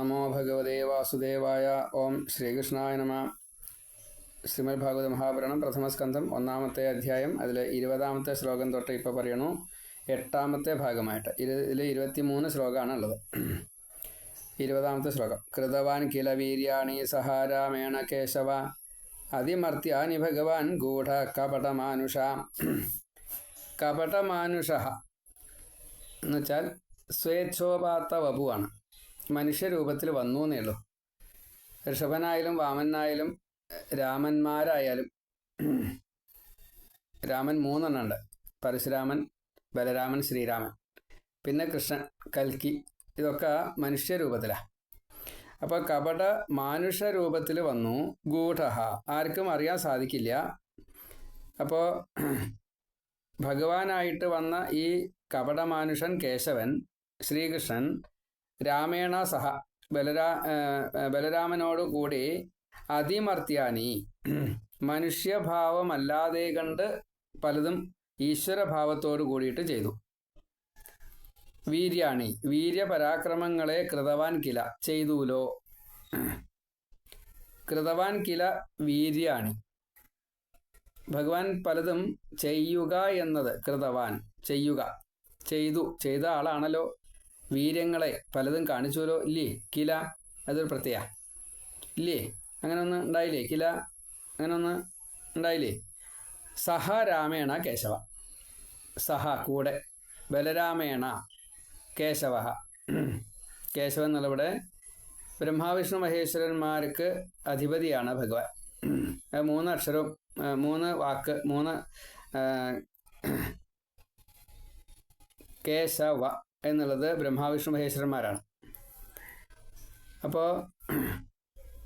നമോ ഭഗവതേ വാസുദേവായ ഓം ശ്രീകൃഷ്ണായ നമ ശ്രീമദ് ഭാഗവത മഹാപുരാണം പ്രഥമസ്കന്ധം ഒന്നാമത്തെ അധ്യായം അതിൽ ഇരുപതാമത്തെ ശ്ലോകം തൊട്ട് ഇപ്പോൾ പറയണു. എട്ടാമത്തെ ഭാഗമായിട്ട്. ഇതിൽ ഇരുപത്തിമൂന്ന് ശ്ലോകമാണ് ഉള്ളത് ഇരുപതാമത്തെ ശ്ലോകം. കൃതവാൻ കില വീര്യാണി സഹാരാമേണ കേശവ അതിമർത്യാനി ഭഗവാൻ ഗൂഢ കപടമാനുഷ. കപടമാനുഷ എന്നുവെച്ചാൽ സ്വേച്ഛോപാത്ത വപുവാണ്. മനുഷ്യരൂപത്തിൽ വന്നു എന്നേ ഉള്ളൂ ഋഷഭനായാലും വാമനായാലും രാമന്മാരായാലും രാമൻ മൂന്നെണ്ണം ഉണ്ട് പരശുരാമൻ ബലരാമൻ ശ്രീരാമൻ. പിന്നെ കൃഷ്ണൻ കൽക്കി. ഇതൊക്കെ മനുഷ്യരൂപത്തിലാണ് അപ്പോൾ കപട മാനുഷ രൂപത്തിൽ വന്നു ഗൂഢഹ. ആർക്കും അറിയാൻ സാധിക്കില്ല. അപ്പോൾ ഭഗവാനായിട്ട് വന്ന ഈ കപടമാനുഷൻ കേശവൻ ശ്രീകൃഷ്ണൻ രാമേണ സഹ ബലരാ ബലരാമനോടു കൂടി അതിമർത്യാനി. മനുഷ്യഭാവമല്ലാതെ കണ്ട് പലതും ഈശ്വരഭാവത്തോടു കൂടിയിട്ട് ചെയ്തു. വീര്യാണി വീര്യപരാക്രമങ്ങളെ കൃതവാൻ കില ചെയ്തുലോ? കൃതവാൻ കില വീര്യാണി. ഭഗവാൻ പലതും ചെയ്യുക എന്നത് കൃതവാൻ ചെയ്യുക ചെയ്തു ചെയ്ത ആളാണല്ലോ. വീര്യങ്ങളെ പലതും കാണിച്ചുവല്ലോ. ഇല്ലേ? കില അതൊരു പ്രത്യയ. ഇല്ലേ? അങ്ങനെ ഒന്ന് ഉണ്ടായില്ലേ? കില അങ്ങനെ ഒന്ന് ഉണ്ടായില്ലേ? സഹ രാമേണ കേശവ. സഹ കൂടെ. ബലരാമേണ കേശവ. കേശവൻ എന്നുള്ളവിടെ ബ്രഹ്മാവിഷ്ണു മഹേശ്വരന്മാർക്ക് അധിപതിയാണ് ഭഗവാൻ. മൂന്ന് അക്ഷരവും മൂന്ന് വാക്ക് മൂന്ന് കേശവ. എന്നുള്ളത് ബ്രഹ്മാവിഷ്ണു മഹേശ്വരന്മാരാണ്. അപ്പോൾ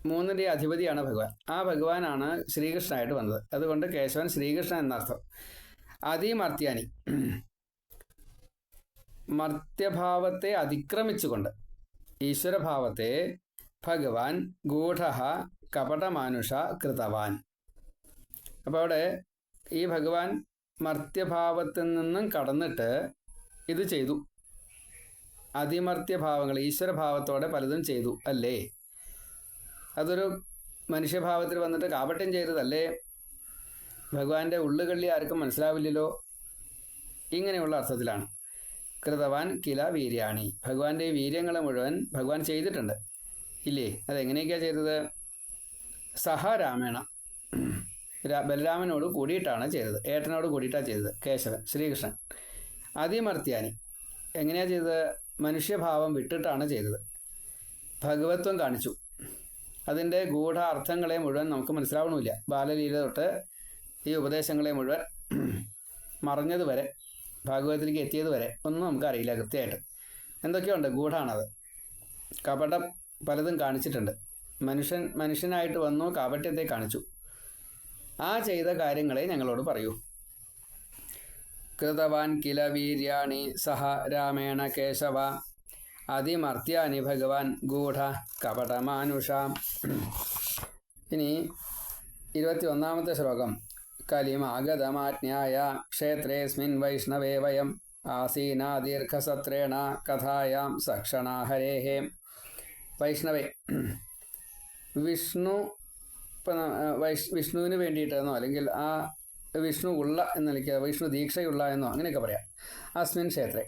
മൂന്നിന്റെ അധിപതിയാണ് ഭഗവാൻ. ആ ഭഗവാനാണ് ശ്രീകൃഷ്ണനായിട്ട് വന്നത്. അതുകൊണ്ട് കേശവൻ ശ്രീകൃഷ്ണൻ എന്നർത്ഥം. അതിമർത്യാനി. മർത്യഭാവത്തെ അതിക്രമിച്ചുകൊണ്ട് ഈശ്വരഭാവത്തെ ഭഗവാൻ ഗൂഢ കപടമാനുഷ കൃതവാൻ. അപ്പോൾ അവിടെ ഈ ഭഗവാൻ മർത്യഭാവത്തിൽ നിന്നും കടന്നിട്ട് ഇത് ചെയ്തു. അതിമർത്യഭാവങ്ങൾ ഈശ്വരഭാവത്തോടെ പലതും ചെയ്തു അല്ലേ? അതൊരു മനുഷ്യഭാവത്തിൽ വന്നിട്ട് കാപട്യം ചെയ്തതല്ലേ? ഭഗവാന്റെ ഉള്ളുകള്ളി ആർക്കും മനസ്സിലാവില്ലല്ലോ? ഇങ്ങനെയുള്ള അർത്ഥത്തിലാണ്. കൃതവാൻ കില വീര്യാണി. ഭഗവാന്റെ വീര്യങ്ങൾ മുഴുവൻ ഭഗവാൻ ചെയ്തിട്ടുണ്ട്. ഇല്ലേ? അതെങ്ങനെയൊക്കെയാണ് ചെയ്തത്? സഹ രാമേണ ബലരാമനോട് കൂടിയിട്ടാണ് ചെയ്തത്. ഏട്ടനോട് കൂടിയിട്ടാണ് ചെയ്തത്. കേശവൻ ശ്രീകൃഷ്ണൻ. അതിമർത്യാനി. എങ്ങനെയാണ് ചെയ്തത്? മനുഷ്യഭാവം വിട്ടിട്ടാണ് ചെയ്തത്. ഭഗവത്വം കാണിച്ചു. അതിന്റെ ഗൂഢ അർത്ഥങ്ങളെ മുഴുവൻ നമുക്ക് മനസ്സിലാവണമില്ല. ബാലലീല തൊട്ട് ഈ ഉപദേശങ്ങളെ മുഴുവൻ മറഞ്ഞതുവരെ ഭാഗവതത്തിലേക്ക് എത്തിയത് വരെ ഒന്നും നമുക്കറിയില്ല കൃത്യമായിട്ട്. എന്തൊക്കെയുണ്ട്? ഗൂഢാണത്. കപടം പലതും കാണിച്ചിട്ടുണ്ട്. മനുഷ്യൻ മനുഷ്യനായിട്ട് വന്നു കാപട്യത്തെ കാണിച്ചു. ആ ചെയ്ത കാര്യങ്ങളെ ഞങ്ങളോട് പറയൂ. കൃതവാൻ കില വീര്യാണി സഹ രാമേണ കേശവ. അതിമർത്യാനി ഭഗവാൻ ഗൂഢ കപടമാനുഷ. ഇനി ഇരുപത്തി ഒന്നാമത്തെ ശ്ലോകം. കലിമാഗതമാജ്ഞായ ക്ഷേത്രേസ്മിൻ വൈഷ്ണവേ വയം ആസീന ദീർഘസത്രേണ കഥായാം സക്ഷണാഹരേഹേ വൈഷ്ണവേ വിഷ്ണു ഇപ്പം വൈഷ് വിഷ്ണുവിന് വേണ്ടിയിട്ടെന്നോ അല്ലെങ്കിൽ ആ വിഷ്ണു ഉള്ള എന്ന് നിലയ്ക്ക് വിഷ്ണു ദീക്ഷയുള്ള എന്നോ അങ്ങനെയൊക്കെ പറയാം. അസ്മിൻ ക്ഷേത്രേ.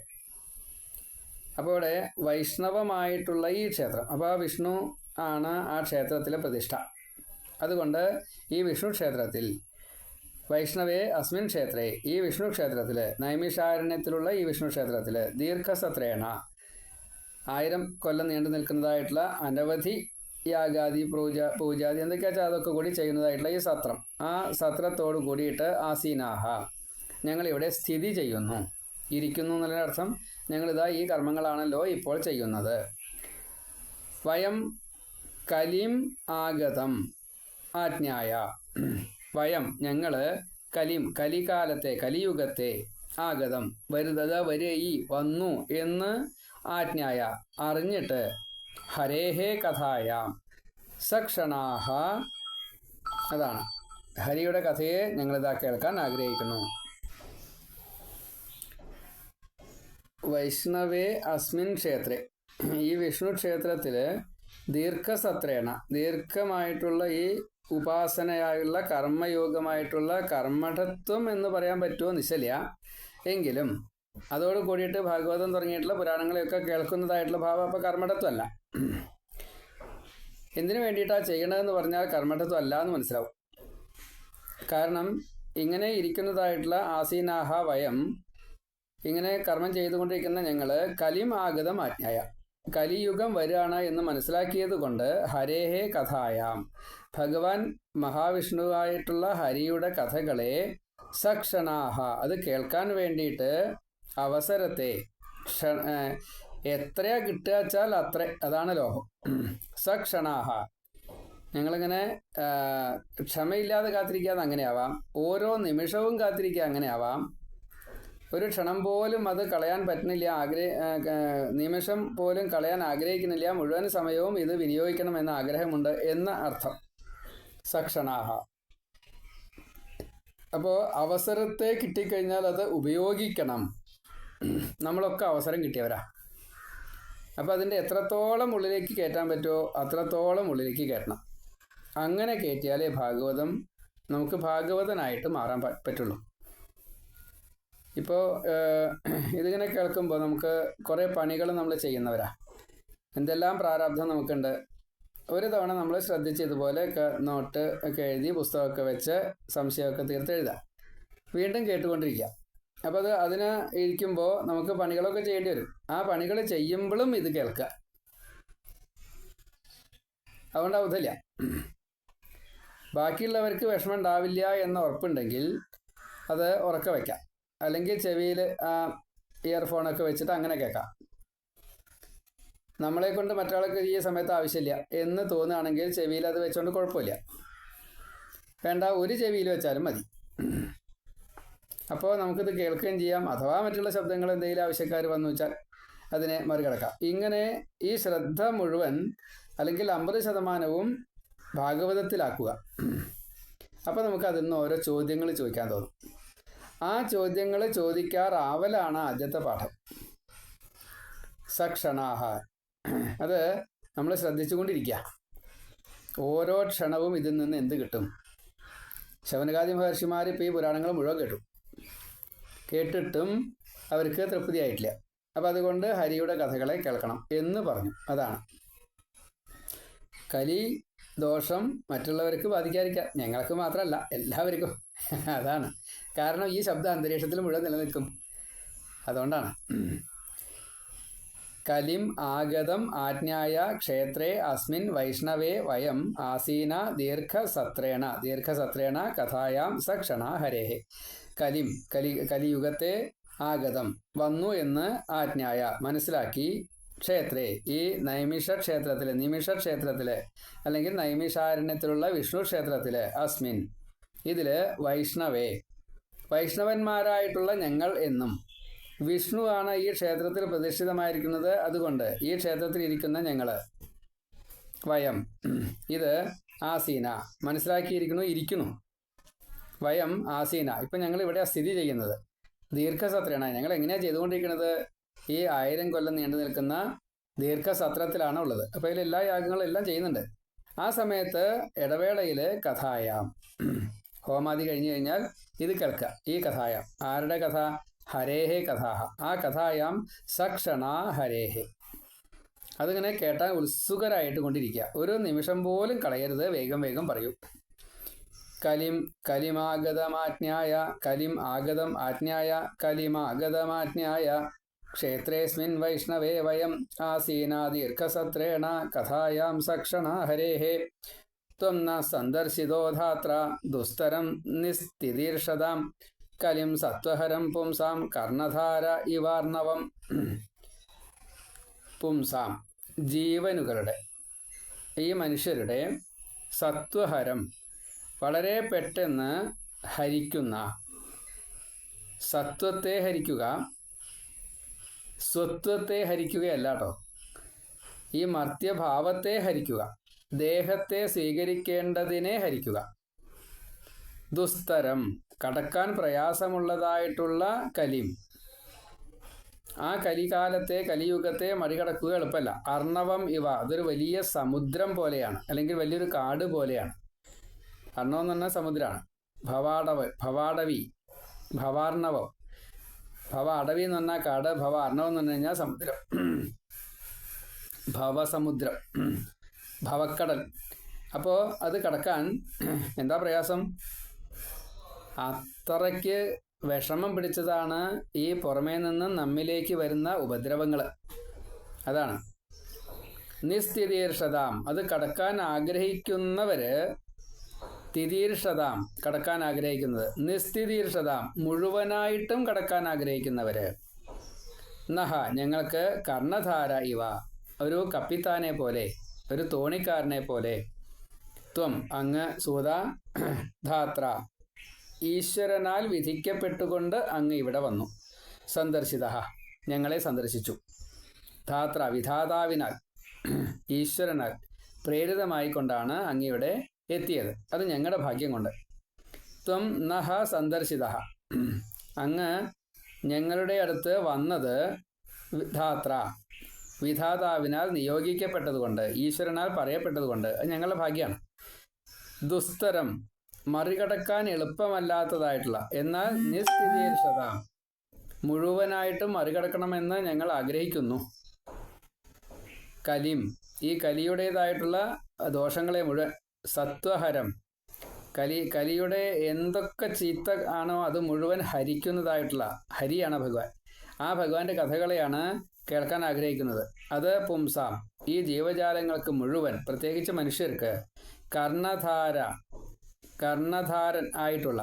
അപ്പോൾ ഇവിടെ വൈഷ്ണവമായിട്ടുള്ള ഈ ക്ഷേത്രം. അപ്പോൾ ആ വിഷ്ണു ആണ് ആ ക്ഷേത്രത്തിലെ പ്രതിഷ്ഠ. അതുകൊണ്ട് ഈ വിഷ്ണു ക്ഷേത്രത്തിൽ വൈഷ്ണവേ അസ്മിൻ ക്ഷേത്രേ ഈ വിഷ്ണു ക്ഷേത്രത്തിൽ നൈമിഷാരണ്യത്തിലുള്ള ഈ വിഷ്ണു ക്ഷേത്രത്തിൽ ദീർഘസത്രേണ ആയിരം കൊല്ലം നീണ്ടു നിൽക്കുന്നതായിട്ടുള്ള അനവധി യാഗാദി പൂജ പൂജാതി എന്തൊക്കെയാ വെച്ചാൽ അതൊക്കെ കൂടി ചെയ്യുന്നതായിട്ടുള്ള ഈ സത്രം. ആ സത്രത്തോട് കൂടിയിട്ട് ആസീനാഹ. ഞങ്ങളിവിടെ സ്ഥിതി ചെയ്യുന്നു. ഇരിക്കുന്നു എന്നുള്ള അർത്ഥം? ഞങ്ങളിതാ ഈ കർമ്മങ്ങളാണല്ലോ ഇപ്പോൾ ചെയ്യുന്നത്. വയം കലിം ആഗതം ആജ്ഞായ. വയം ഞങ്ങൾ കലിം കലികാലത്തെ കലിയുഗത്തെ ആഗതം വരുതത വരയി വന്നു എന്ന് ആജ്ഞായ അറിഞ്ഞിട്ട് ഹരേഹേ കഥായാം. സക്ഷണാഹ. അതാണ്. ഹരിയുടെ കഥയെ ഞങ്ങളിതാ കേൾക്കാൻ ആഗ്രഹിക്കുന്നു. വൈഷ്ണവേ അസ്മിൻ ക്ഷേത്രേ. ഈ വിഷ്ണു ക്ഷേത്രത്തിൽ ദീർഘസത്രേണ ദീർഘമായിട്ടുള്ള ഈ ഉപാസനയായുള്ള കർമ്മയോഗമായിട്ടുള്ള കർമ്മഠത്വം എന്ന് പറയാൻ പറ്റുമോ നിശല്യ? എങ്കിലും അതോട് കൂടിയിട്ട് ഭാഗവതം തുടങ്ങിയിട്ടുള്ള പുരാണങ്ങളെയൊക്കെ കേൾക്കുന്നതായിട്ടുള്ള ഭാവം അപ്പോൾ കർമ്മടത്വമല്ല. എന്തിനു വേണ്ടിയിട്ടാണ് ചെയ്യണതെന്ന് പറഞ്ഞാൽ കർമ്മടത്വം അല്ല എന്ന് മനസ്സിലാവും. കാരണം ഇങ്ങനെ ഇരിക്കുന്നതായിട്ടുള്ള ആസീനാഹ വയം ഇങ്ങനെ കർമ്മം ചെയ്തുകൊണ്ടിരിക്കുന്ന ഞങ്ങൾ കലിം ആഗതം ആജ്ഞായ. കലിയുഗം വരികയാണ് എന്ന് മനസ്സിലാക്കിയത് കൊണ്ട് ഹരേഹേ കഥായാം. ഭഗവാൻ മഹാവിഷ്ണുവായിട്ടുള്ള ഹരിയുടെ കഥകളെ സക്ഷണാഹ അത് കേൾക്കാൻ വേണ്ടിയിട്ട് അവസരത്തെ എത്രയാ കിട്ടുക വെച്ചാൽ അത്ര അതാണ് ലോഹം. സക്ഷണാഹ. ഞങ്ങളിങ്ങനെ ക്ഷമയില്ലാതെ കാത്തിരിക്കാതെ അങ്ങനെയാവാം. ഓരോ നിമിഷവും കാത്തിരിക്കുക അങ്ങനെയാവാം. ഒരു ക്ഷണം പോലും അത് കളയാൻ പറ്റുന്നില്ല. ആഗ്രഹ നിമിഷം പോലും കളയാൻ ആഗ്രഹിക്കുന്നില്ല. മുഴുവൻ സമയവും ഇത് വിനിയോഗിക്കണം എന്ന ആഗ്രഹമുണ്ട് എന്ന അർത്ഥം. സക്ഷണാഹ. അപ്പോൾ അവസരത്തെ കിട്ടിക്കഴിഞ്ഞാൽ അത് ഉപയോഗിക്കണം. നമ്മളൊക്കെ അവസരം കിട്ടിയവരാ. അപ്പോൾ അതിന്റെ എത്രത്തോളം ഉള്ളിലേക്ക് കയറ്റാൻ പറ്റുമോ അത്രത്തോളം ഉള്ളിലേക്ക് കയറ്റണം. അങ്ങനെ കയറ്റിയാലേ ഭാഗവതം നമുക്ക് ഭാഗവതനായിട്ട് മാറാൻ പറ്റുള്ളൂ. ഇപ്പോൾ ഇതിങ്ങനെ കേൾക്കുമ്പോൾ നമുക്ക് കുറേ പണികൾ നമ്മൾ ചെയ്യുന്നവരാ. എന്തെല്ലാം പ്രാരാബ്ധം നമുക്കുണ്ട്. ഒരു തവണ നമ്മൾ ശ്രദ്ധിച്ച് ഇതുപോലെ നോട്ട് ഒക്കെ എഴുതി പുസ്തകമൊക്കെ വെച്ച് സംശയമൊക്കെ തീർത്ത് എഴുതാം. വീണ്ടും കേട്ടുകൊണ്ടിരിക്കുക അപ്പോൾ അത് അതിന് ഇരിക്കുമ്പോൾ നമുക്ക് പണികളൊക്കെ ചെയ്യേണ്ടി വരും. ആ പണികൾ ചെയ്യുമ്പോഴും ഇത് കേൾക്കുക അതുകൊണ്ട് ബാക്കിയുള്ളവർക്ക് വിഷമം ഉണ്ടാവില്ല എന്ന ഉറപ്പുണ്ടെങ്കിൽ അത് ഉറക്ക വയ്ക്കാം അല്ലെങ്കിൽ ചെവിയിൽ ആ ഇയർഫോണൊക്കെ വെച്ചിട്ട് അങ്ങനെ കേൾക്കാം. നമ്മളെ കൊണ്ട് മറ്റാളൊക്കെ ഈ സമയത്ത് ആവശ്യമില്ല എന്ന് തോന്നുകയാണെങ്കിൽ ചെവിയിൽ അത് വെച്ചുകൊണ്ട് കുഴപ്പമില്ല. വേണ്ട ഒരു ചെവിയിൽ വെച്ചാലും മതി. അപ്പോൾ നമുക്കിത് കേൾക്കുകയും ചെയ്യാം. അഥവാ മറ്റുള്ള ശബ്ദങ്ങൾ എന്തെങ്കിലും ആവശ്യക്കാർ വന്നു വെച്ചാൽ അതിനെ മറികടക്കാം. ഇങ്ങനെ ഈ ശ്രദ്ധ മുഴുവൻ അല്ലെങ്കിൽ അമ്പത് ശതമാനവും ഭാഗവതത്തിലാക്കുക. അപ്പോൾ നമുക്ക് അതിൽ നിന്ന് ഓരോ ചോദ്യങ്ങൾ ചോദിക്കാൻ തോന്നും. ആ ചോദ്യങ്ങൾ ചോദിക്കാറാവലാണ് ആദ്യത്തെ പാഠം. സക്ഷണാഹ. അത് നമ്മൾ ശ്രദ്ധിച്ചുകൊണ്ടിരിക്കുക. ഓരോ ക്ഷണവും ഇതിൽ നിന്ന് എന്ത് കിട്ടും? ശവനകാദി മഹർഷിമാർ ഇപ്പോൾ ഈ പുരാണങ്ങൾ മുഴുവൻ കേട്ടു. കേട്ടിട്ടും അവർക്ക് തൃപ്തിയായിട്ടില്ല. അപ്പം അതുകൊണ്ട് ഹരിയുടെ കഥകളെ കേൾക്കണം എന്ന് പറഞ്ഞു. അതാണ്. കലി ദോഷം മറ്റുള്ളവർക്ക് ബാധിക്കാതിരിക്കാം. ഞങ്ങൾക്ക് മാത്രമല്ല എല്ലാവർക്കും. അതാണ്. കാരണം ഈ ശബ്ദം അന്തരീക്ഷത്തിൽ മുഴുവൻ നിലനിൽക്കും. അതുകൊണ്ടാണ്. കലിം ആഗതം ആജ്ഞായ ക്ഷേത്രേ അസ്മിൻ വൈഷ്ണവേ വയം ആസീന ദീർഘസത്രേണ ദീർഘസത്രേണ കഥായാം സക്ഷണ ഹരേഹേ കലിം കലി കലിയുഗത്തെ ആഗതം വന്നു എന്ന് ആജ്ഞായ. മനസ്സിലാക്കി. ക്ഷേത്രേ ഈ നൈമിഷ ക്ഷേത്രത്തിലെ നിമിഷ ക്ഷേത്രത്തിലെ അല്ലെങ്കിൽ നൈമിഷാരണ്യത്തിലുള്ള വിഷ്ണു ക്ഷേത്രത്തിലെ അസ്മിൻ. ഇതിൽ വൈഷ്ണവേ. വൈഷ്ണവന്മാരായിട്ടുള്ള ഞങ്ങൾ എന്നും. വിഷ്ണു ആണ് ഈ ക്ഷേത്രത്തിൽ പ്രതിഷ്ഠിതമായിരിക്കുന്നത്. അതുകൊണ്ട് ഈ ക്ഷേത്രത്തിൽ ഇരിക്കുന്ന ഞങ്ങൾ വയം. ഇത് ആസീന. മനസ്സിലാക്കിയിരിക്കുന്നു ഇരിക്കുന്നു. വയം ആസീന. ഇപ്പം ഞങ്ങൾ ഇവിടെ സ്ഥിതി ചെയ്യുന്നത്. ദീർഘസത്രയാണ്. ഞങ്ങൾ എങ്ങനെയാണ് ചെയ്തുകൊണ്ടിരിക്കുന്നത് ഈ ആയിരം കൊല്ലം നീണ്ടു നിൽക്കുന്ന ദീർഘസത്രത്തിലാണ് ഉള്ളത് അപ്പോൾ ഇതിൽ എല്ലാ യാഗങ്ങളും എല്ലാം ചെയ്യുന്നുണ്ട്. ആ സമയത്ത് ഇടവേളയിൽ കഥായാം. ഹോമാദി കഴിഞ്ഞു കഴിഞ്ഞാൽ ഇത് കേൾക്കുക ഈ കഥായാം. ആരുടെ കഥ? ഹരേഹേ കഥാഹ. ആ കഥായാം സക്ഷണ ഹരേഹേ. അതിങ്ങനെ കേട്ടാൽ ഉത്സുകരായിട്ട് കൊണ്ടിരിക്കുക ഒരു നിമിഷം പോലും കളയരുത്. വേഗം വേഗം പറയൂ. കലിം കലിമാഗതമാജ്ഞായ കലിം ആഗതം ആജ്ഞായ കലിമാഗതമാജ്ഞായ. ക്ഷേത്രേസ്മിൻ വൈഷ്ണവേ വയം ആസീന ദീർഘസത്രേണ കഥായാം സക്ഷണ ഹരേ ത്വം ന സന്ദർശിതോ ധാത്ര ദുസ്തരം നിസ്തിദീർഷതാം കലിം സത്വഹരം പുംസാം കർണധാര ഇവാർണവം. പുംസാം ജീവനുകളുടെ ഈ മനുഷ്യരുടെ സത്വഹരം വളരെ പെട്ടെന്ന് ഹരിക്കുന്ന സത്വത്തെ ഹരിക്കുക സ്വത്വത്തെ ഹരിക്കുകയല്ല കേട്ടോ ഈ മർത്യഭാവത്തെ ഹരിക്കുക ദേഹത്തെ സ്വീകരിക്കേണ്ടതിനെ ഹരിക്കുക. ദുസ്തരം കടക്കാൻ പ്രയാസമുള്ളതായിട്ടുള്ള കലിം. ആ കലികാലത്തെ കലിയുഗത്തെ മറികടക്കുക എളുപ്പമല്ല. അർണവം ഇവ അതൊരു വലിയ സമുദ്രം പോലെയാണ് അല്ലെങ്കിൽ വലിയൊരു കാട് പോലെയാണ്. അർണവം എന്ന് പറഞ്ഞാൽ സമുദ്രമാണ് ഭവാടവ് ഭവാടവി. ഭവാർണവം. ഭവ അടവി എന്ന് പറഞ്ഞാൽ കാട് ഭവ അർണവം എന്ന് പറഞ്ഞു കഴിഞ്ഞാൽ സമുദ്രം. ഭവസമുദ്രം ഭവക്കടൽ. അപ്പോൾ അത് കടക്കാൻ എന്താ പ്രയാസം? അത്രയ്ക്ക് വിഷമം പിടിച്ചതാണ് ഈ പുറമേ നിന്ന് നമ്മിലേക്ക് വരുന്ന ഉപദ്രവങ്ങൾ അതാണ്. നിസ്ഥിതീർഷതാം അത് കടക്കാൻ ആഗ്രഹിക്കുന്നവര് തിരീർഷതാം കടക്കാൻ ആഗ്രഹിക്കുന്നത്. നിസ്ഥിതീർഷതാം മുഴുവനായിട്ടും കടക്കാൻ ആഗ്രഹിക്കുന്നവര്. നഹ ഞങ്ങൾക്ക് കർണധാര ഇവ ഒരു കപ്പിത്താനെ പോലെ ഒരു തോണിക്കാരനെ പോലെ. ത്വം അങ്ങ് സൂത ധാത്ര. ഈശ്വരനാൽ വിധിക്കപ്പെട്ടുകൊണ്ട് അങ്ങ് ഇവിടെ വന്നു. സന്ദർശിത ഞങ്ങളെ സന്ദർശിച്ചു. ധാത്ര വിധാതാവിനാൽ ഈശ്വരനാൽ പ്രേരിതമായിക്കൊണ്ടാണ് അങ്ങയുടെ എത്തിയത്. അത് ഞങ്ങളുടെ ഭാഗ്യം കൊണ്ട്. ത്വം നഹ സന്ദർശിത. അങ്ങ് ഞങ്ങളുടെ അടുത്ത് വന്നത് വിധാത്ര. വിധാതാവിനാൽ നിയോഗിക്കപ്പെട്ടതുകൊണ്ട് ഈശ്വരനാൽ പറയപ്പെട്ടതുകൊണ്ട്. അത് ഞങ്ങളുടെ ഭാഗ്യമാണ് ദുസ്തരം മറികടക്കാൻ എളുപ്പമല്ലാത്തതായിട്ടുള്ള എന്നാൽ നിസ്ഥിതീർഷത മുഴുവനായിട്ടും മറികടക്കണമെന്ന് ഞങ്ങൾ ആഗ്രഹിക്കുന്നു. കലിം ഈ കലിയുടേതായിട്ടുള്ള ദോഷങ്ങളെ മുഴുവൻ സത്വഹരം. കലി കലിയുടെ എന്തൊക്കെ ചീത്ത ആണോ അത് മുഴുവൻ ഹരിക്കുന്നതായിട്ടുള്ള ഹരിയാണ് ഭഗവാൻ. ആ ഭഗവാന്റെ കഥകളെയാണ് കേൾക്കാൻ ആഗ്രഹിക്കുന്നത്. അത് പുംസാം. ഈ ജീവജാലങ്ങൾക്ക് മുഴുവൻ പ്രത്യേകിച്ച് മനുഷ്യർക്ക് കർണധാര കർണധാരൻ ആയിട്ടുള്ള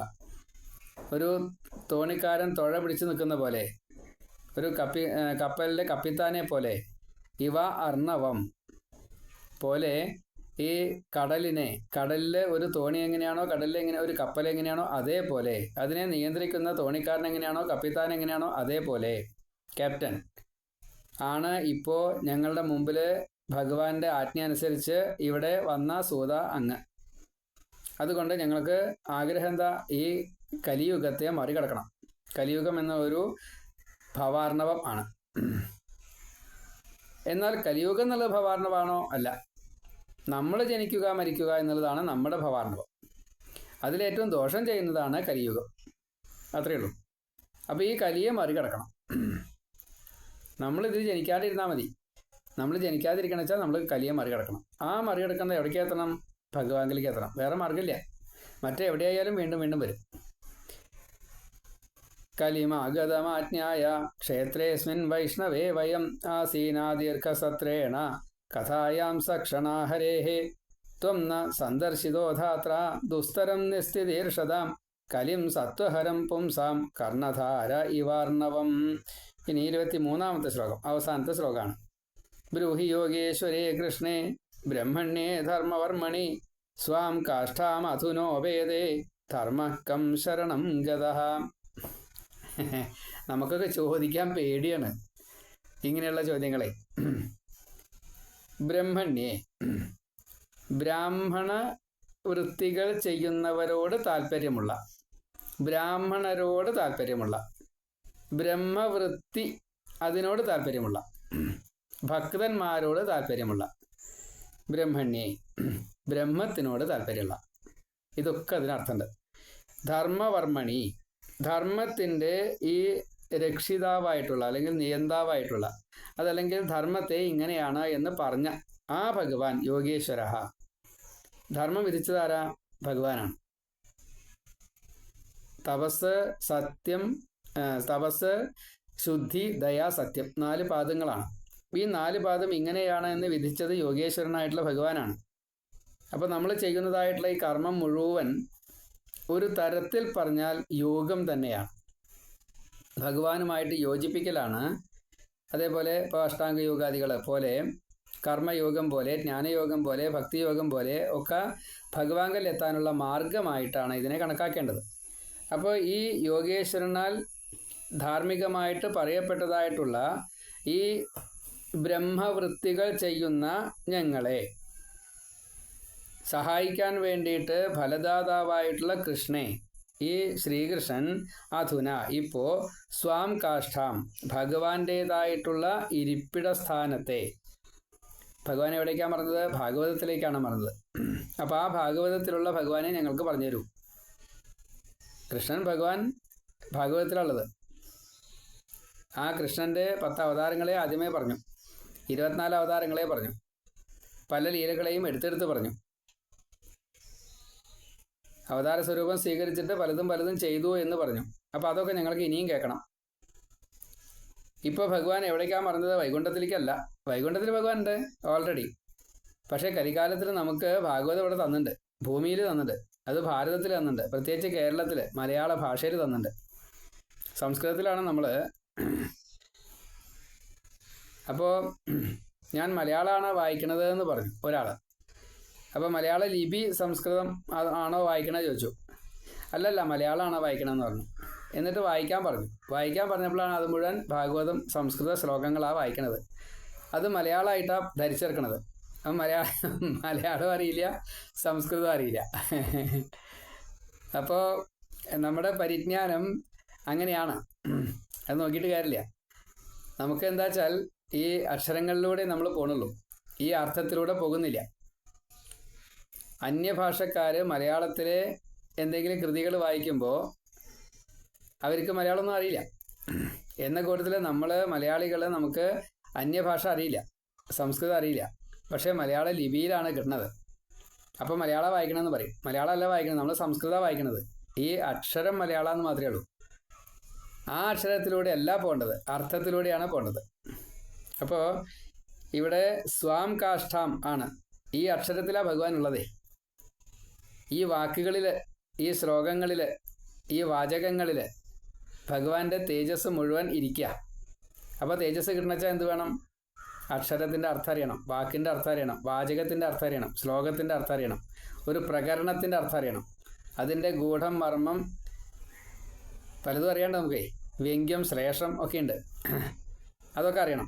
ഒരു തോണിക്കാരൻ തുഴ പിടിച്ചു നിൽക്കുന്ന പോലെ ഒരു കപ്പി കപ്പലിന്റെ കപ്പിത്താനെ പോലെ ഇവ അർണവം പോലെ ഈ കടലിനെ കടലിലെ ഒരു തോണി എങ്ങനെയാണോ കടലിൽ എങ്ങനെ ഒരു കപ്പൽ എങ്ങനെയാണോ അതേപോലെ. അതിനെ നിയന്ത്രിക്കുന്ന തോണിക്കാരൻ എങ്ങനെയാണോ കപ്പിത്താൻ എങ്ങനെയാണോ അതേപോലെ. ക്യാപ്റ്റൻ ആണ് ഇപ്പോൾ ഞങ്ങളുടെ മുമ്പിൽ ഭഗവാന്റെ ആജ്ഞ അനുസരിച്ച് ഇവിടെ വന്ന സൂത അങ്ങ്. അതുകൊണ്ട് ഞങ്ങൾക്ക് ആഗ്രഹം എന്താ? ഈ കലിയുഗത്തെ മറികടക്കണം. കലിയുഗം എന്ന ഒരു ഭവാർണവം ആണ്. എന്നാൽ കലിയുഗം എന്നുള്ളത് ഭവാർണവാണോ? അല്ല. നമ്മൾ ജനിക്കുക മരിക്കുക എന്നുള്ളതാണ് നമ്മുടെ ഭവാർണവം അതിലേറ്റവും ദോഷം ചെയ്യുന്നതാണ് കലിയുഗം. അത്രയേ ഉള്ളൂ. അപ്പോൾ ഈ കലിയെ മറികടക്കണം. നമ്മളിതിൽ ജനിക്കാതിരുന്നാൽ മതി. നമ്മൾ ജനിക്കാതിരിക്കണം വെച്ചാൽ നമ്മൾ കലിയെ മറികടക്കണം. ആ മറികടക്കുന്നത് എവിടേക്ക് എത്തണം? ഭഗവാനിലേക്ക് എത്തണം. വേറെ മാർഗമില്ല മറ്റെവിടെയായാലും വീണ്ടും വീണ്ടും വരും. കലിമാഗതമാജ്ഞായ ക്ഷേത്രേസ്മിൻ വൈഷ്ണവേ വയം ആസീനാദീർഘസത്രേണ കഥായാം ക്ഷണാഹരേ ത്വം ന സന്ദർശിതോധാത്ര ദുസ്തരം നിസ്ഥിതീർഷതാം കലിം സത്വഹരം പുംസാം. കർണധാര ഇവാർണവം. ഇനി ഇരുപത്തി മൂന്നാമത്തെ ശ്ലോകം. അവസാനത്തെ ശ്ലോകമാണ്. ബ്രൂഹി യോഗേശ്വരേ കൃഷ്ണേ. ബ്രഹ്മണ്യേ ധർമ്മവർമ്മണി. സ്വാം കാഷ്ഠാമധുനോപേദേ ധർമ്മക്കം ശരണം ഗത. നമുക്കൊക്കെ ചോദിക്കാൻ പേടിയാണ്. ഇങ്ങനെയുള്ള ചോദ്യങ്ങളെ. ബ്രഹ്മണ്യേ ബ്രാഹ്മണ വൃത്തികൾ ചെയ്യുന്നവരോട് താല്പര്യമുള്ള ബ്രാഹ്മണരോട് താല്പര്യമുള്ള ബ്രഹ്മവൃത്തി അതിനോട് താല്പര്യമുള്ള ഭക്തന്മാരോട് താല്പര്യമുള്ള ബ്രഹ്മണ്യെ ബ്രഹ്മത്തിനോട് താല്പര്യമുള്ള. ഇതൊക്കെ അതിനർത്ഥമുണ്ട്. ധർമ്മവർമ്മണി ധർമ്മത്തിന്റെ ഈ രക്ഷിതാവായിട്ടുള്ള അല്ലെങ്കിൽ നിയന്താവായിട്ടുള്ള അതല്ലെങ്കിൽ ധർമ്മത്തെ ഇങ്ങനെയാണ് എന്ന് പറഞ്ഞ ആ ഭഗവാൻ യോഗേശ്വര ധർമ്മം വിധിച്ചതാരാ ഭഗവാനാണ്. തപസ് സത്യം തപസ് ശുദ്ധി ദയാ സത്യം നാല് പാദങ്ങളാണ്. ഈ നാല് പാദം ഇങ്ങനെയാണ് എന്ന് വിധിച്ചത് യോഗേശ്വരനായിട്ടുള്ള ഭഗവാനാണ്. അപ്പോൾ നമ്മൾ ചെയ്യുന്നതായിട്ടുള്ള ഈ കർമ്മം മുഴുവൻ ഒരു തരത്തിൽ പറഞ്ഞാൽ യോഗം തന്നെയാണ്. ഭഗവാനുമായിട്ട് യോജിപ്പിക്കലാണ്. അതേപോലെ ഇപ്പോൾ അഷ്ടാംഗ പോലെ കർമ്മയോഗം പോലെ ജ്ഞാനയോഗം പോലെ ഭക്തിയോഗം പോലെ ഒക്കെ ഭഗവാങ്കൽ എത്താനുള്ള മാർഗമായിട്ടാണ് ഇതിനെ കണക്കാക്കേണ്ടത്. അപ്പോൾ ഈ യോഗേശ്വരനാൽ ധാർമ്മികമായിട്ട് പറയപ്പെട്ടതായിട്ടുള്ള ഈ ബ്രഹ്മവൃത്തികൾ ചെയ്യുന്ന ഞങ്ങളെ സഹായിക്കാൻ വേണ്ടിയിട്ട് ഫലദാതാവായിട്ടുള്ള കൃഷ്ണെ ഈ ശ്രീകൃഷ്ണൻ അധുന. ഇപ്പോ സ്വാം കാഷ്ഠാം ഭഗവാന്റേതായിട്ടുള്ള ഇരിപ്പിട സ്ഥാനത്തെ. ഭഗവാൻ എവിടേക്കാണ് പറഞ്ഞത് ഭാഗവതത്തിലേക്കാണ് പറഞ്ഞത് അപ്പോൾ ആ ഭാഗവതത്തിലുള്ള ഭഗവാനെ ഞങ്ങൾക്ക് പറഞ്ഞു തരൂ കൃഷ്ണൻ ഭഗവാൻ ഭാഗവതത്തിലുള്ളത്. ആ കൃഷ്ണന്റെ പത്ത് അവതാരങ്ങളെ ആദ്യമേ പറഞ്ഞു. ഇരുപത്തിനാല് അവതാരങ്ങളെ പറഞ്ഞു. പല ലീലകളെയും എടുത്തെടുത്ത് പറഞ്ഞു. അവതാര സ്വരൂപം സ്വീകരിച്ചിട്ട് പലതും പലതും ചെയ്തു എന്ന് പറഞ്ഞു. അപ്പോൾ അതൊക്കെ ഞങ്ങൾക്ക് ഇനിയും കേൾക്കണം. ഇപ്പോൾ ഭഗവാൻ എവിടേക്കാണ് പറഞ്ഞത് വൈകുണ്ഠത്തിലേക്കല്ല. വൈകുണ്ഠത്തിൽ ഭഗവാൻ ഉണ്ട് ഓൾറെഡി പക്ഷേ കലികാലത്തിൽ നമുക്ക് ഭാഗവതം ഇവിടെ തന്നിട്ടുണ്ട്. ഭൂമിയിൽ തന്നിട്ടുണ്ട്. അത് ഭാരതത്തിൽ തന്നിട്ടുണ്ട്. പ്രത്യേകിച്ച് കേരളത്തിൽ മലയാള ഭാഷയിൽ തന്നിട്ടുണ്ട്. സംസ്കൃതത്തിലാണ് നമ്മൾ അപ്പോൾ ഞാൻ മലയാളമാണ് വായിക്കണത് എന്ന് പറഞ്ഞു. ഒരാൾ അപ്പോൾ മലയാള ലിപി സംസ്കൃതം ആണോ വായിക്കണത് ചോദിച്ചു. അല്ലല്ല മലയാളമാണോ വായിക്കണമെന്ന് പറഞ്ഞു. എന്നിട്ട് വായിക്കാൻ പറഞ്ഞു. വായിക്കാൻ പറഞ്ഞപ്പോഴാണ് അത് മുഴുവൻ ഭാഗവതം സംസ്കൃത ശ്ലോകങ്ങളാണ് വായിക്കണത്. അത് മലയാളമായിട്ടാണ് ധരിച്ചെടുക്കണത്. അപ്പം മലയാള മലയാളം അറിയില്ല സംസ്കൃതം അറിയില്ല. അപ്പോൾ നമ്മുടെ പരിജ്ഞാനം അങ്ങനെയാണ്. അത് നോക്കിയിട്ട് കാര്യമില്ല. നമുക്ക് എന്താ വെച്ചാൽ ഈ അക്ഷരങ്ങളിലൂടെ നമ്മൾ പോകണുള്ളൂ ഈ അർത്ഥത്തിലൂടെ പോകുന്നില്ല. അന്യഭാഷക്കാർ മലയാളത്തിലെ എന്തെങ്കിലും കൃതികൾ വായിക്കുമ്പോൾ അവർക്ക് മലയാളം ഒന്നും അറിയില്ല. എന്ന കൂട്ടത്തിൽ നമ്മൾ മലയാളികൾ നമുക്ക് അന്യഭാഷ അറിയില്ല. സംസ്കൃതം അറിയില്ല. പക്ഷേ മലയാള ലിപിയിലാണ് കിട്ടുന്നത്. അപ്പോൾ മലയാളം വായിക്കണമെന്ന് പറയും. മലയാളം അല്ല വായിക്കണം നമ്മൾ സംസ്കൃതം വായിക്കണത്. ഈ അക്ഷരം മലയാളം എന്ന് മാത്രമേ ഉള്ളൂ. ആ അക്ഷരത്തിലൂടെ അല്ല പോകേണ്ടത്. അർത്ഥത്തിലൂടെയാണ് പോകേണ്ടത്. അപ്പോൾ ഇവിടെ സ്വാം കാഷ്ഠാം ആണ്. ഈ അക്ഷരത്തിലാണ് ഭഗവാൻ ഉള്ളതേ. ഈ വാക്കുകളിൽ ഈ ശ്ലോകങ്ങളിൽ ഈ വാചകങ്ങളിൽ ഭഗവാന്റെ തേജസ് മുഴുവൻ ഇരിക്കുക അപ്പോൾ തേജസ് കിട്ടണച്ചാൽ എന്ത് വേണം? അക്ഷരത്തിന്റെ അർത്ഥം അറിയണം വാക്കിന്റെ അർത്ഥം അറിയണം വാചകത്തിന്റെ അർത്ഥം അറിയണം ശ്ലോകത്തിന്റെ അർത്ഥം അറിയണം ഒരു പ്രകരണത്തിന്റെ അർത്ഥം അറിയണം. അതിന്റെ ഗൂഢം മർമ്മം പലതും അറിയാണ്ട് നമുക്ക് വ്യംഗ്യം ശ്രേഷം ഒക്കെ ഉണ്ട്. അതൊക്കെ അറിയണം.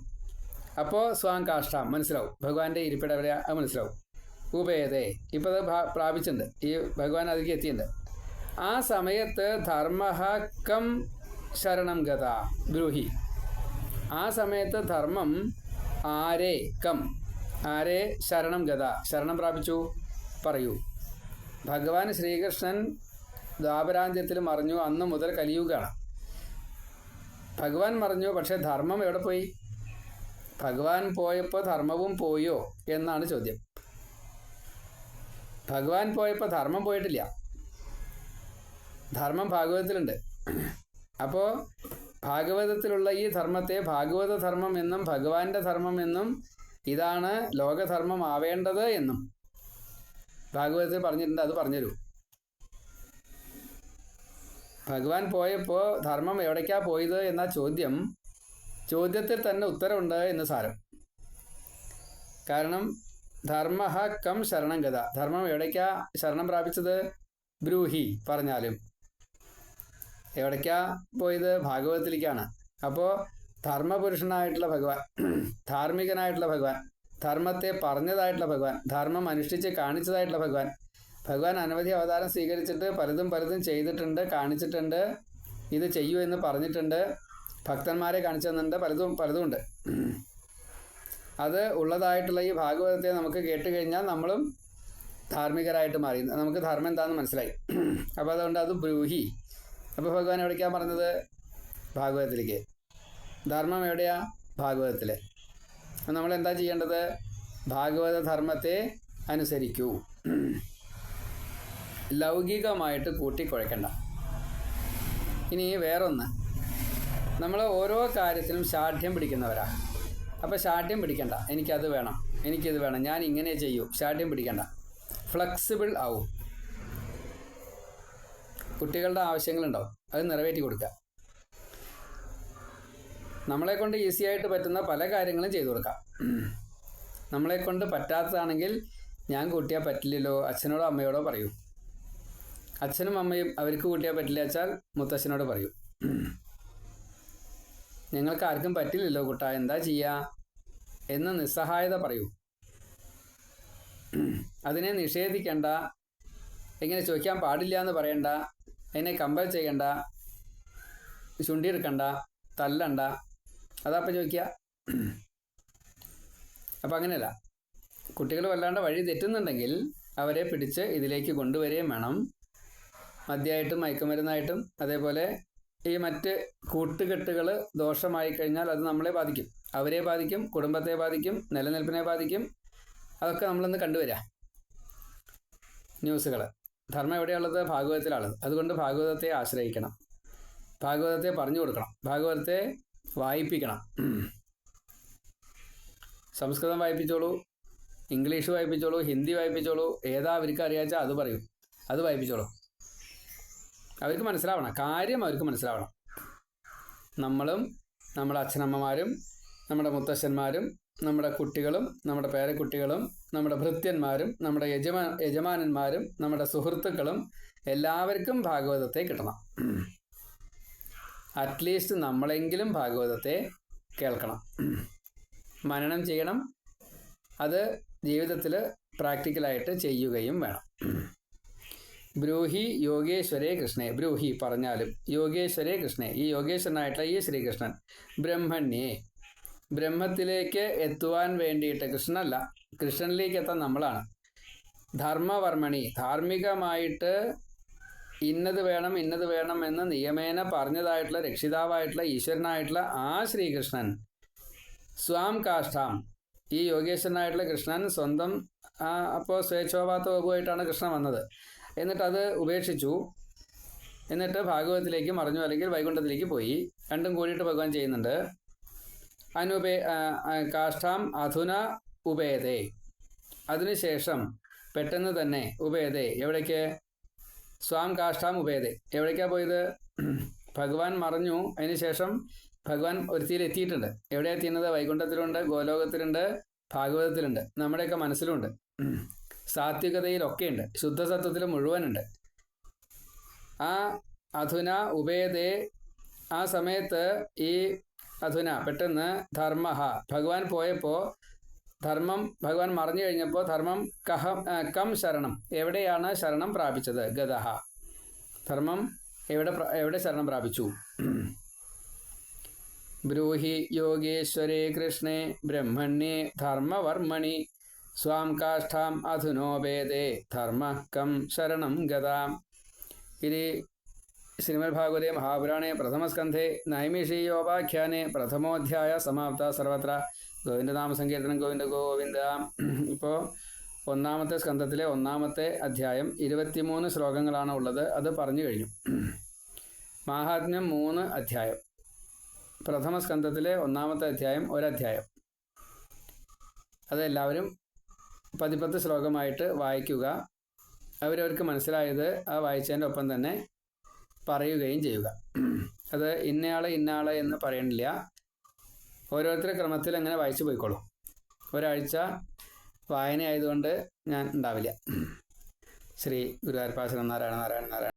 അപ്പോൾ സ്വാം കാഷ്ട മനസ്സിലാവും. ഭഗവാന്റെ ഇരിപ്പിടവരെ അത് മനസ്സിലാവും. ഉപേതേ ഇപ്പോൾ അത് പ്രാപിച്ചിട്ടുണ്ട്. ഈ ഭഗവാൻ അതിലേക്ക് എത്തിയിട്ടുണ്ട്. ആ സമയത്ത് ധർമ്മ കം ശരണം ഗത ബ്രൂഹി. ആ സമയത്ത് ധർമ്മം ആരേ കം ആരെ ശരണം ഗത ശരണം പ്രാപിച്ചു പറയൂ. ഭഗവാൻ ശ്രീകൃഷ്ണൻ ദ്വാപരാന്ത്യത്തിൽ മറിഞ്ഞു അന്ന് മുതൽ കലിയുകയാണ് ഭഗവാൻ മറിഞ്ഞു പക്ഷേ ധർമ്മം എവിടെ പോയി? ഭഗവാൻ പോയപ്പോൾ ധർമ്മവും പോയോ എന്നാണ് ചോദ്യം. ഭഗവാൻ പോയപ്പോൾ ധർമ്മം പോയിട്ടില്ല. ധർമ്മം ഭാഗവതത്തിലുണ്ട്. അപ്പോൾ ഭാഗവതത്തിലുള്ള ഈ ധർമ്മത്തെ ഭാഗവത ധർമ്മം എന്നും ഭഗവാന്റെ ധർമ്മം എന്നും ഇതാണ് ലോകധർമ്മം ആവേണ്ടത് എന്നും. ഭാഗവതത്തിൽ പറഞ്ഞിട്ടുണ്ട് അത് പറഞ്ഞുതരൂ. ഭഗവാൻ പോയപ്പോൾ ധർമ്മം എവിടേക്കാ പോയത് എന്ന ചോദ്യം ചോദ്യത്തിൽ തന്നെ ഉത്തരമുണ്ട് എന്ന് സാരം. കാരണം ധർമ്മ കം ശരണം ഗത. ധർമ്മം എവിടേക്കാ ശരണം പ്രാപിച്ചത്? ബ്രൂഹി പറഞ്ഞാലും. എവിടേക്കാ പോയത്? ഭാഗവതത്തിലേക്കാണ്. അപ്പോൾ ധർമ്മപുരുഷനായിട്ടുള്ള ഭഗവാൻ ധാർമ്മികനായിട്ടുള്ള ഭഗവാൻ ധർമ്മത്തെ പറഞ്ഞതായിട്ടുള്ള ഭഗവാൻ ധർമ്മം അനുഷ്ഠിച്ച് കാണിച്ചതായിട്ടുള്ള ഭഗവാൻ ഭഗവാൻ അനവധി അവതാരം സ്വീകരിച്ചിട്ട് പലതും പലതും ചെയ്തിട്ടുണ്ട് കാണിച്ചിട്ടുണ്ട് ഇത് ചെയ്യൂ എന്ന് പറഞ്ഞിട്ടുണ്ട് ഭക്തന്മാരെ കാണിച്ചു തന്നിട്ടുണ്ട് പലതും പലതും ഉണ്ട്. അത് ഉള്ളതായിട്ടുള്ള ഈ ഭാഗവതത്തെ നമുക്ക് കേട്ട് കഴിഞ്ഞാൽ നമ്മളും ധാർമ്മികരായിട്ട് മാറി. നമുക്ക് ധർമ്മം എന്താണെന്ന് മനസ്സിലായി. അപ്പോൾ അതുകൊണ്ട് അത് ബ്രൂഹി. അപ്പോൾ ഭഗവാൻ എവിടേക്കാണ് പറഞ്ഞത്? ഭാഗവതത്തിലേക്ക്. ധർമ്മം എവിടെയാ? ഭാഗവതത്തിൽ നമ്മൾ എന്താ ചെയ്യേണ്ടത്? ഭാഗവത ധർമ്മത്തെ അനുസരിക്കൂ. ലൗകികമായിട്ട് കൂട്ടിക്കുഴക്കണ്ട ഇനി വേറൊന്ന്. നമ്മൾ ഓരോ കാര്യത്തിനും ശാഠ്യം പിടിക്കുന്നവരാ. അപ്പോൾ ശാഠ്യം പിടിക്കണ്ട. എനിക്കത് വേണം. എനിക്കിത് വേണം. ഞാൻ ഇങ്ങനെ ചെയ്യൂ. ശാഠ്യം പിടിക്കണ്ട. ഫ്ലെക്സിബിൾ ആവും. കുട്ടികളുടെ ആവശ്യങ്ങളുണ്ടാവും അത് നിറവേറ്റി കൊടുക്കുക നമ്മളെ കൊണ്ട് ഈസി ആയിട്ട് പറ്റുന്ന പല കാര്യങ്ങളും ചെയ്തു കൊടുക്കാം. നമ്മളെ കൊണ്ട് പറ്റാത്തതാണെങ്കിൽ ഞാൻ കൂട്ടിയാൽ പറ്റില്ലല്ലോ. അച്ഛനോടോ അമ്മയോടോ പറയൂ. അച്ഛനും അമ്മയും അവർക്ക് കൂട്ടിയാൽ പറ്റില്ല വെച്ചാൽ മുത്തച്ഛനോട് പറയൂ. ഞങ്ങൾക്ക് ആർക്കും പറ്റില്ലല്ലോ കുട്ട. എന്താ ചെയ്യുക എന്ന് നിസ്സഹായത പറയൂ. അതിനെ നിഷേധിക്കേണ്ട. എങ്ങനെ ചോദിക്കാൻ പാടില്ല എന്ന് പറയണ്ട. അതിനെ കമ്പൽ ചെയ്യണ്ട. ചുണ്ടിയെടുക്കണ്ട തല്ലണ്ട. അതാപ്പം ചോദിക്കുക അപ്പം അങ്ങനെയല്ല. കുട്ടികൾ വല്ലാണ്ട് വഴി തെറ്റുന്നുണ്ടെങ്കിൽ അവരെ പിടിച്ച് ഇതിലേക്ക് കൊണ്ടുവരികയും വേണം. മദ്യമായിട്ടും മയക്കുമരുന്നായിട്ടും അതേപോലെ ഈ മറ്റ് കൂട്ടുകെട്ടുകൾ ദോഷമായി കഴിഞ്ഞാൽ അത് നമ്മളെ ബാധിക്കും. അവരെ ബാധിക്കും കുടുംബത്തെ ബാധിക്കും നിലനിൽപ്പിനെ ബാധിക്കും. അതൊക്കെ നമ്മളൊന്ന് കണ്ടുവരാം. ന്യൂസുകൾ ധർമ്മം എവിടെയുള്ളത്? ഭാഗവതത്തിലാണ്. അതുകൊണ്ട് ഭാഗവതത്തെ ആശ്രയിക്കണം. ഭാഗവതത്തെ പറഞ്ഞു കൊടുക്കണം. ഭാഗവതത്തെ വായിപ്പിക്കണം. സംസ്കൃതം വായിപ്പിച്ചോളൂ ഇംഗ്ലീഷ് വായിപ്പിച്ചോളൂ ഹിന്ദി വായിപ്പിച്ചോളൂ ഏതാ അവർക്ക് അറിയാച്ചാൽ അത് പറയും. അത് വായിപ്പിച്ചോളൂ. അവർക്ക് മനസ്സിലാവണം. കാര്യം അവർക്ക് മനസ്സിലാവണം. നമ്മളും നമ്മുടെ അച്ഛനമ്മമാരും നമ്മുടെ മുത്തശ്ശന്മാരും നമ്മുടെ കുട്ടികളും നമ്മുടെ പേരക്കുട്ടികളും നമ്മുടെ ഭൃത്യന്മാരും നമ്മുടെ യജമാ യജമാനന്മാരും നമ്മുടെ സുഹൃത്തുക്കളും എല്ലാവർക്കും ഭാഗവതത്തെ കിട്ടണം. അറ്റ്ലീസ്റ്റ് നമ്മളെങ്കിലും ഭാഗവതത്തെ കേൾക്കണം. മനനം ചെയ്യണം. അത് ജീവിതത്തിൽ പ്രാക്ടിക്കലായിട്ട് ചെയ്യുകയും വേണം. ബ്രൂഹി യോഗേശ്വരേ കൃഷ്ണേ. ബ്രൂഹി പറഞ്ഞാലും യോഗേശ്വരേ കൃഷ്ണേ. ഈ യോഗേശ്വരനായിട്ടുള്ള ഈ ശ്രീകൃഷ്ണൻ ബ്രഹ്മണ്യേ. ബ്രഹ്മത്തിലേക്ക് എത്തുവാൻ വേണ്ടിയിട്ട് കൃഷ്ണനല്ല കൃഷ്ണനിലേക്ക് എത്താൻ നമ്മളാണ്. ധർമ്മവർമ്മണി ധാർമ്മികമായിട്ട് ഇന്നത് വേണം ഇന്നത് വേണം എന്ന് നിയമേന പറഞ്ഞതായിട്ടുള്ള രക്ഷിതാവായിട്ടുള്ള ഈശ്വരനായിട്ടുള്ള ആ ശ്രീകൃഷ്ണൻ സ്വാം കാഷ്ടാം ഈ യോഗേശ്വരനായിട്ടുള്ള കൃഷ്ണൻ സ്വന്തം അപ്പോൾ സ്വേച്ഛോപാത്ത വകുവായിട്ടാണ് കൃഷ്ണൻ വന്നത്. എന്നിട്ട് അത് ഉപേക്ഷിച്ചു. എന്നിട്ട് ഭാഗവതത്തിലേക്ക് മറിഞ്ഞു അല്ലെങ്കിൽ വൈകുണ്ഠത്തിലേക്ക് പോയി. രണ്ടും കൂടിയിട്ട് ഭഗവാൻ ചെയ്യുന്നുണ്ട്. അനുപേ കാഷ്ടാം അധുന ഉപേതേ. അതിനുശേഷം പെട്ടെന്ന് തന്നെ ഉപേതേ എവിടേക്ക്? സ്വാം കാഷ്ടാം ഉപേതേ. എവിടേക്കാ പോയത്? ഭഗവാൻ മറഞ്ഞു. അതിനുശേഷം ഭഗവാൻ ഒരുത്തിയിൽ എത്തിയിട്ടുണ്ട് എവിടെ എത്തിയുന്നത് വൈകുണ്ഠത്തിലുണ്ട് ഗോലോകത്തിലുണ്ട് ഭാഗവതത്തിലുണ്ട്. നമ്മുടെയൊക്കെ മനസ്സിലുണ്ട്. സാത്വികതയിലൊക്കെയുണ്ട്. ശുദ്ധസത്വത്തിൽ മുഴുവനുണ്ട്. ആ അധുന ഉപേദേ ആ സമയത്ത് ഈ അധുന പെട്ടെന്ന് ധർമ്മ ഭഗവാൻ പോയപ്പോൾ ധർമ്മം ഭഗവാൻ മറിഞ്ഞു കഴിഞ്ഞപ്പോൾ ധർമ്മം കഹ കം ശരണം എവിടെയാണ് ശരണം പ്രാപിച്ചത്? ഗതഹ ധർമ്മം എവിടെ എവിടെ ശരണം പ്രാപിച്ചു? ബ്രൂഹി യോഗേശ്വരേ കൃഷ്ണേ ബ്രഹ്മണ്യേ ധർമ്മവർമ്മണി. സ്വാം കാഷ്ഠാം അധുനോപേതേ ധർമ്മ കം ശരണം ഗതാം. ഇതി ശ്രീമദ്ഭാഗവതേ മഹാപുരാണേ പ്രഥമസ്കന്ധേ നൈമിഷീയോപാഖ്യാനെ പ്രഥമോധ്യായ സമാപ്ത സർവത്ര. ഗോവിന്ദനാമ സങ്കീർത്തനം ഗോവിന്ദ ഗോവിന്ദ. ഇപ്പോൾ ഒന്നാമത്തെ സ്കന്ധത്തിലെ ഒന്നാമത്തെ അധ്യായം ഇരുപത്തിമൂന്ന് ശ്ലോകങ്ങളാണ് ഉള്ളത്. അത് പറഞ്ഞു കഴിഞ്ഞു. മാഹാത്മ്യം മൂന്ന് അധ്യായം. പ്രഥമ സ്കന്ധത്തിലെ ഒന്നാമത്തെ അധ്യായം ഒരധ്യായം. അതെല്ലാവരും പതിപ്പത്ത് ശ്ലോകമായിട്ട് വായിക്കുക. അവരവർക്ക് മനസ്സിലായത് ആ വായിച്ചതിന്റെ ഒപ്പം തന്നെ പറയുകയും ചെയ്യുക. അത് ഇന്നയാളെ ഇന്നയാളെ എന്ന് പറയണില്ല. ഓരോരുത്തരുടെ ക്രമത്തിൽ അങ്ങനെ വായിച്ചു പോയിക്കോളൂ. ഒരാഴ്ച വായന ആയതുകൊണ്ട് ഞാൻ ഉണ്ടാവില്ല. ശ്രീ ഗുരുവായൂർപ്പാശ്രം നാരായണ നാരായണ നാരായണ.